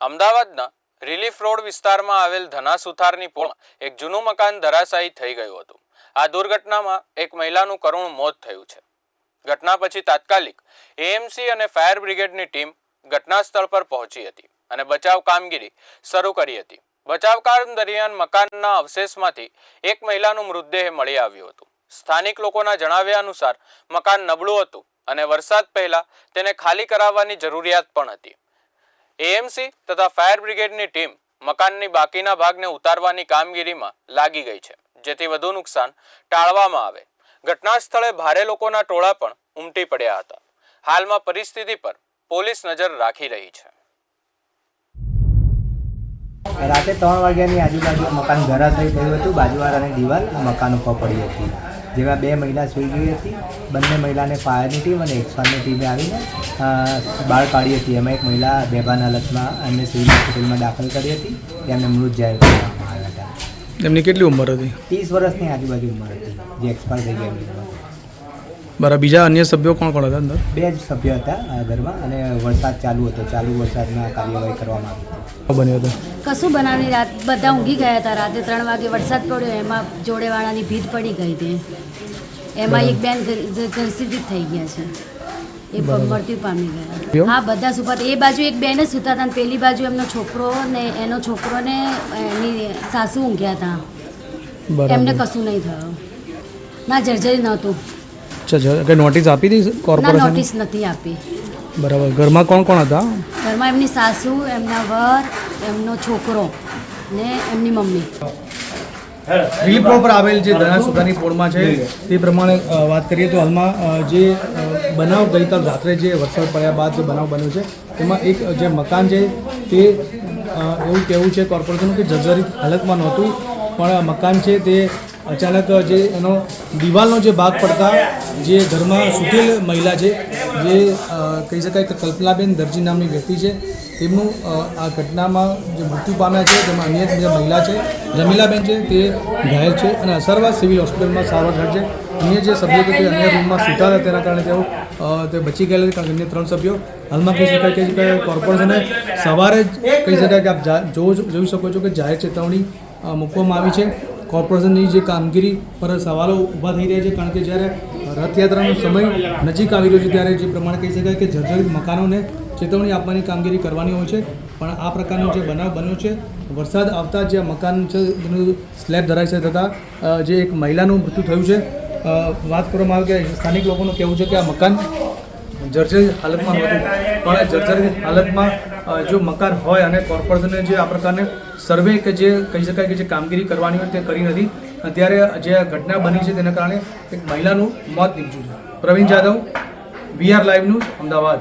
અમદાવાદના relief road વિસ્તારમાં આવેલ ધના સુથારની પોળમાં એક જૂનું મકાન ધરાશાયી થઈ ગયું હતું. આ દુર્ઘટનામાં એક મહિલાનું કરુણ મોત થયું છે. ઘટના પછી તાત્કાલિક એએમસી અને ફાયર બ્રિગેડની ટીમ ઘટના સ્થળ પર પહોંચી હતી અને બચાવ કામગીરી શરૂ કરી હતી. બચાવ કામ દરમિયાન મકાનના અવશેષમાંથી એક મહિલાનું મૃતદેહ મળી આવ્યું હતું. સ્થાનિક લોકોના જણાવ્યા અનુસાર મકાન નબળું હતું અને વરસાદ પહેલા તેને ખાલી કરાવવાની જરૂરિયાત પણ હતી. એએમસી તથા ફાયર બ્રિગેડની ટીમ મકાનની બાકીના ભાગને ઉતારવાની કામગીરીમાં લાગી ગઈ છે, જેથી વધુ નુકસાન ટાળવામાં આવે. ઘટના સ્થળે ભારે લોકોના ટોળા પણ ઉમટી પડ્યા હતા. હાલમાં પરિસ્થિતિ પર પોલીસ નજર રાખી રહી છે. રાતે ત્રણ વાગ્યાની આજુબાજુ મકાન ધરાશાયી થયું હતું. બાજુવાળાની દિવાલ મકાન ઉપર પડી હતી. જેમાં બે મહિલા સૂઈ ગઈ હતી. બંને મહિલાને ફાયરની ટીમ અને એક્સફાયરની ટીમે આવીને બહાર કાઢી હતી. એમાં એક મહિલા બેભાન હાલતમાં એમને સિવિલ હોસ્પિટલમાં દાખલ કરી હતી. તેમને મૃત જાહેર કરવામાં આવ્યા હતા. એમની કેટલી ઉંમર હતી? ત્રીસ વર્ષની આજુબાજુ ઉંમર હતી. જે એક્સપાયર થઈ ગયા બરાબર બીજા અન્ય સભ્યો કોણ કોણ હતા અંદર? બે જ સભ્યો હતા ઘરમાં અને વરસાદ ચાલુ હતો. ચાલુ વરસાદમાં કાર્યવાહી કરવામાં આવી હતી. બન્યો હતો. કશું બનાવની રાત બધા ઊંઘી ગયા હતા. રાતે ત્રણ વાગે વરસાદ પડ્યો એમાં જોડેવાળાની ભીત પડી ગઈ હતી. એમાં એક બેન ઘરસીથી થઈ ગયા છે. એ મૃત્યુ પામી ગયા. હા બધા સુપાત એ બાજુ એક બેન જ સુતા હતા અને પેલી બાજુ એમનો છોકરો ને એનો છોકરો ને એની સાસુ ઊંઘ્યા હતા. એમને કશું નહીં થયું. ના જર્જરી નહોતું. અચ્છા અચ્છા કે નોટિસ આપી હતી કોર્પોરેશન નોટિસ નથી આપી. બરાબર. ઘરમાં કોણ કોણ હતા? ઘરમાં એમની સાસુ એમના વર એમનો છોકરો ને એમની મમ્મી. રિલીફ પર આવેલ જે ધના સુધાની પોળમાં છે તે પ્રમાણે વાત કરીએ તો હાલમાં જે બનાવ ગઈકાલ રાત્રે જે વરસાદ પડ્યા બાદ જે બનાવ બન્યો છે તેમાં એક જે મકાન છે તે એવું કહેવું છે કોર્પોરેશનનું કે જર્જરિત હાલતમાં નહોતું પણ મકાન છે તે અચાનક જે એનો દિવાલનો જે ભાગ પડતા જે ઘરમાં સૂતેલ મહિલા છે, જે કહી શકાય કે કલ્પનાબેન દરજી નામની વ્યક્તિ છે, તેમનું આ ઘટનામાં જે મૃત્યુ પામ્યા છે, તેમાં અન્ય જે મહિલા છે, રમીલાબેન છે, તે ઘાયલ છે અને અસરવા સિવિલ હોસ્પિટલમાં સારવાર હેઠળ છે. અન્ય જે સભ્યો કે તે અન્ય રૂમમાં સૂતા હતા, તેના કારણે તેઓ તે બચી ગયેલા કારણ કે અન્ય ત્રણ સભ્યો. હાલમાં કહી શકાય કે કોર્પોરેશને સવારે જ કહી શકાય કે આપ જોઈ શકો છો કે જાહેર ચેતવણી મૂકવામાં આવી છે. કોર્પોરેશનની જે કામગીરી પર સવાલો ઊભા થઈ રહ્યા છે, કારણ કે જ્યારે રથયાત્રાનો સમય નજીક આવી રહ્યો છે, ત્યારે જે પ્રમાણે કહી શકાય કે જર્જરિત મકાનોને ચેતવણી આપવાની કામગીરી કરવાની હોય છે. પણ આ પ્રકારનો જે બનાવ બન્યો છે, વરસાદ આવતા જે મકાન છે, એનું સ્લેબ ધરાય છે તથા જે એક મહિલાનું મૃત્યુ થયું છે. વાત કરવામાં આવે કે સ્થાનિક લોકોનું કહેવું છે કે આ મકાન જર્જરિત હાલતમાં નહોતું પણ જર્જરિત હાલતમાં જો મકાન હોય અને કોર્પોરેશને જે આ પ્રકારને સર્વે કે જે કહી શકાય કે જે કામગીરી કરવાની હોય તે કરી નથી, અત્યારે ત્યારે જે ઘટના બની છે તેના કારણે એક મહિલાનું મોત નીપજ્યું છે. Pravin Jadav VR live news, Ahmedabad.